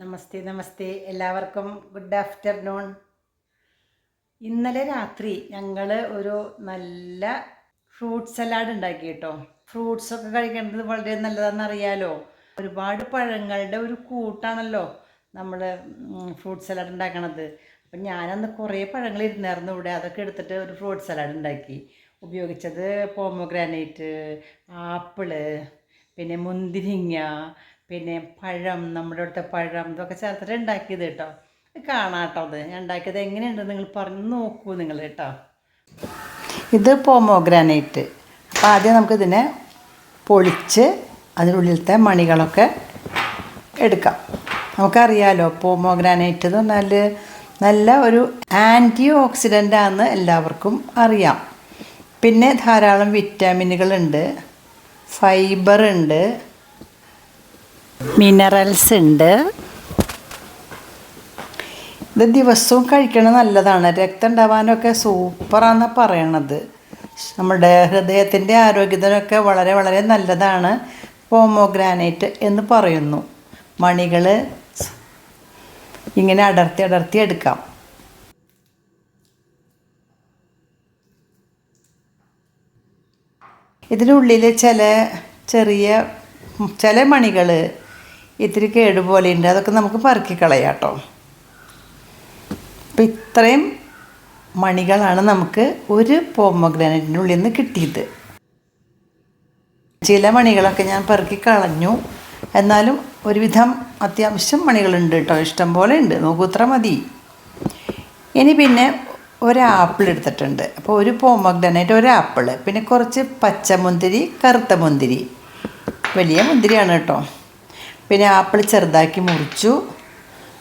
നമസ്തേ നമസ്തേ. എല്ലാവർക്കും good afternoon ഇന്നലെ രാത്രി ഞങ്ങൾ ഒരു നല്ല ഫ്രൂട്ട് സലാഡ് ഉണ്ടാക്കി കേട്ടോ. ഫ്രൂട്ട്സ് ഒക്കെ കഴിക്കേണ്ടത് വളരെ നല്ലതാണെന്ന് അറിയാലോ ഒരുപാട് പഴങ്ങളുടെ ഒരു കൂട്ടാണല്ലോ നമ്മൾ ഫ്രൂട്ട് സലാഡ് ഉണ്ടാക്കണത്. അപ്പം ഞാനന്ന് കുറേ പഴങ്ങൾ ഇരുന്നായിരുന്നു ഇവിടെ. അതൊക്കെ എടുത്തിട്ട് ഒരു ഫ്രൂട്ട് സലാഡ് ഉണ്ടാക്കി. ഉപയോഗിച്ചത് പോമോഗ്രാനൈറ്റ് ആപ്പിൾ പിന്നെ മുന്തിരിങ്ങ പിന്നെ പഴം നമ്മുടെ അടുത്ത പഴം ഇതൊക്കെ ചേർത്തിട്ട് ഉണ്ടാക്കിയത് കേട്ടോ. കാണാം കേട്ടോ അത് ഉണ്ടാക്കിയത് എങ്ങനെയുണ്ട് നിങ്ങൾ പറഞ്ഞ് നോക്കൂ നിങ്ങൾ കേട്ടോ. ഇത് പോമോഗ്രാനൈറ്റ് അപ്പോൾ ആദ്യം നമുക്കിതിനെ പൊളിച്ച് അതിനുള്ളിലത്തെ മണികളൊക്കെ എടുക്കാം. നമുക്കറിയാലോ പോമോഗ്രാനൈറ്റ് എന്ന് പറഞ്ഞാൽ നല്ല ഒരു ആന്റി ഓക്സിഡന്റ് ആണെന്ന് എല്ലാവർക്കും അറിയാം. പിന്നെ ധാരാളം വിറ്റാമിനുകളുണ്ട് ഫൈബർ ഉണ്ട് മിനറൽസ് ഉണ്ട് ഇത് ദിവസവും കഴിക്കണത് നല്ലതാണ്. രക്തം ഉണ്ടാവാനൊക്കെ സൂപ്പറാണെന്ന് പറയണത്. നമ്മുടെ ഹൃദയത്തിന്റെ ആരോഗ്യത്തിനൊക്കെ വളരെ വളരെ നല്ലതാണ്. പോമോഗ്രാനൈറ്റ് എന്ന് പറയുന്നു. മണികൾ ഇങ്ങനെ അടർത്തി അടർത്തി എടുക്കാം. ഇതിനുള്ളിൽ ചില ചെറിയ ചില മണികൾ ഇത്തിരി കേടുപോലെ ഉണ്ട് അതൊക്കെ നമുക്ക് പറക്കി കളയാം കേട്ടോ. അപ്പം ഇത്രയും മണികളാണ് നമുക്ക് ഒരു പോമോഗ്രാനൈറ്റിന്റെ നിന്ന് കിട്ടിയത്. ചില മണികളൊക്കെ ഞാൻ പെറുക്കി കളഞ്ഞു. എന്നാലും ഒരുവിധം അത്യാവശ്യം മണികളുണ്ട് കേട്ടോ. ഇഷ്ടം പോലെ ഉണ്ട്. നോക്കൂ ഇത്ര മതി. ഇനി പിന്നെ ഒരു ആപ്പിൾ എടുത്തിട്ടുണ്ട്. അപ്പോൾ ഒരു പോമഗ്രാനൈറ്റ് ഒരു പിന്നെ കുറച്ച് പച്ചമുന്തിരി കറുത്ത മുന്തിരി. വലിയ മുന്തിരിയാണ് കേട്ടോ. പിന്നെ ആപ്പിൾ ചെറുതാക്കി മുറിച്ചു.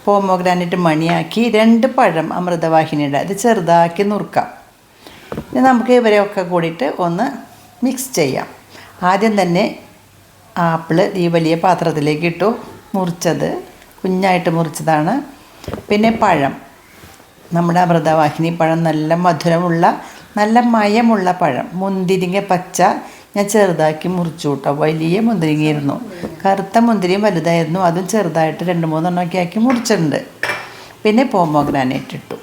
പോമോഗ്രാനൈറ്റ് മണിയാക്കി. രണ്ട് പഴം അമൃതവാഹിനിയുടെ അത് ചെറുതാക്കി നുറുക്കാം. ഇനി നമുക്ക് ഇവരെയൊക്കെ കൂടിയിട്ട് ഒന്ന് മിക്സ് ചെയ്യാം. ആദ്യം തന്നെ ആപ്പിൾ ഈ വലിയ പാത്രത്തിലേക്ക് ഇട്ടു. മുറിച്ചത് കുഞ്ഞായിട്ട് മുറിച്ചതാണ്. പിന്നെ പഴം. നമ്മുടെ അമൃതവാഹിനി പഴം നല്ല മധുരമുള്ള നല്ല മയമുള്ള പഴം. മുന്തിരിങ്ങ പച്ച ഞാൻ ചെറുതാക്കി മുറിച്ചു കൂട്ടാം വലിയ മുന്തിരിങ്ങയായിരുന്നു. കറുത്ത മുന്തിരിയും വലുതായിരുന്നു. അതും ചെറുതായിട്ട് രണ്ട് മൂന്നെണ്ണമൊക്കെ ആക്കി മുറിച്ചിട്ടുണ്ട്. പിന്നെ പോമോഗ്രാനേറ്റ് ഇട്ടു.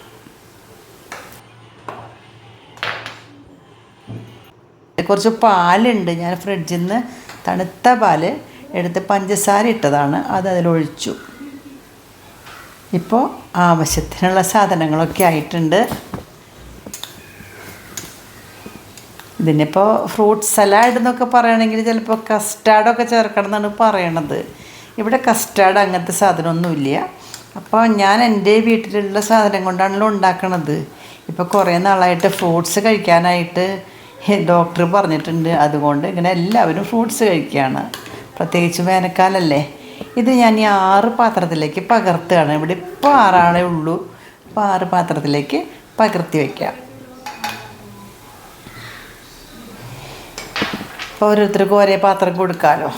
കുറച്ച് പാലുണ്ട്. ഞാൻ ഫ്രിഡ്ജിൽ നിന്ന് തണുത്ത പാൽ എടുത്ത് പഞ്ചസാര ഇട്ടതാണ്. അത് അതിലൊഴിച്ചു ഇപ്പോൾ ആവശ്യത്തിനുള്ള സാധനങ്ങളൊക്കെ ആയിട്ടുണ്ട്. ഇതിനിപ്പോൾ ഫ്രൂട്ട് സലാഡ് എന്നൊക്കെ പറയുകയാണെങ്കിൽ ചിലപ്പോൾ കസ്റ്റാർഡൊക്കെ ചേർക്കണം എന്നാണ് പറയണത്. ഇവിടെ കസ്റ്റാർഡ് അങ്ങനത്തെ സാധനമൊന്നുമില്ല. അപ്പോൾ ഞാൻ എന്റെ വീട്ടിലുള്ള സാധനം കൊണ്ടാണല്ലോ ഉണ്ടാക്കണത്. ഇപ്പോൾ കുറേ നാളായിട്ട് ഫ്രൂട്ട്സ് കഴിക്കാനായിട്ട് ഡോക്ടർ പറഞ്ഞിട്ടുണ്ട്. അതുകൊണ്ട് ഇങ്ങനെ എല്ലാവരും ഫ്രൂട്ട്സ് കഴിക്കുകയാണ്. പ്രത്യേകിച്ച് വേനൽക്കാലല്ലേ. ഇത് ഞാൻ ഈ ആറ് പാത്രത്തിലേക്ക് പകർത്തുകയാണ്. ഇവിടെ ഇപ്പോൾ ആറാളേ ഉള്ളൂ. അപ്പോൾ ആറ് പാത്രത്തിലേക്ക് പകർത്തി വയ്ക്കാം. ഓരോരുത്തർക്കും ഒരേ പാത്രം കൊടുക്കാമല്ലോ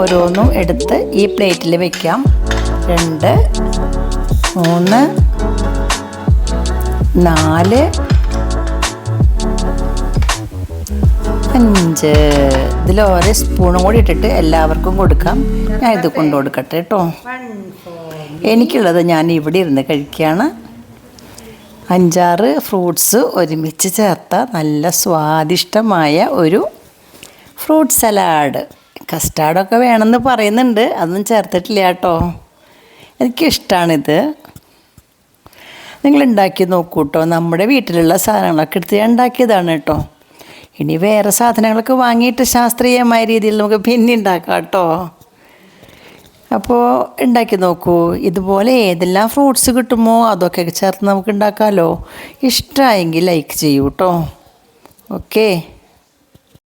ഓരോന്നും എടുത്ത് ഈ പ്ലേറ്റിൽ വെക്കാം. രണ്ട് മൂന്ന് നാല് അഞ്ച്. ഇതിൽ ഓരോ സ്പൂണും കൂടി ഇട്ടിട്ട് എല്ലാവർക്കും കൊടുക്കാം. ഞാൻ ഇത് കൊണ്ടു കൊടുക്കട്ടെ കേട്ടോ. എനിക്കുള്ളത് ഞാൻ ഇവിടെ ഇരുന്ന് കഴിക്കുകയാണ്. അഞ്ചാറ് ഫ്രൂട്ട്സ് ഒരുമിച്ച് ചേർത്ത നല്ല സ്വാദിഷ്ടമായ ഒരു ഫ്രൂട്ട് സലാഡ്. കസ്റ്റാർഡൊക്കെ വേണമെന്ന് പറയുന്നുണ്ട്. അതൊന്നും ചേർത്തിട്ടില്ല കേട്ടോ. എനിക്കിഷ്ടമാണിത് നിങ്ങൾ ഉണ്ടാക്കി നോക്കൂ കേട്ടോ നമ്മുടെ വീട്ടിലുള്ള സാധനങ്ങളൊക്കെ എടുത്ത് ഞാൻ ഉണ്ടാക്കിയതാണ് കേട്ടോ. ഇനി വേറെ സാധനങ്ങളൊക്കെ വാങ്ങിയിട്ട് ശാസ്ത്രീയമായ രീതിയിൽ നമുക്ക് പിന്നെ ഉണ്ടാക്കാം കേട്ടോ. അപ്പോൾ ഉണ്ടാക്കി നോക്കൂ. ഇതുപോലെ ഏതെല്ലാം ഫ്രൂട്ട്സ് കിട്ടുമോ? അതൊക്കെ ചേർത്ത് നമുക്ക് ഉണ്ടാക്കാമല്ലോ ഇഷ്ടമായെങ്കിൽ ലൈക്ക് ചെയ്യൂ കേട്ടോ. ഓക്കേ.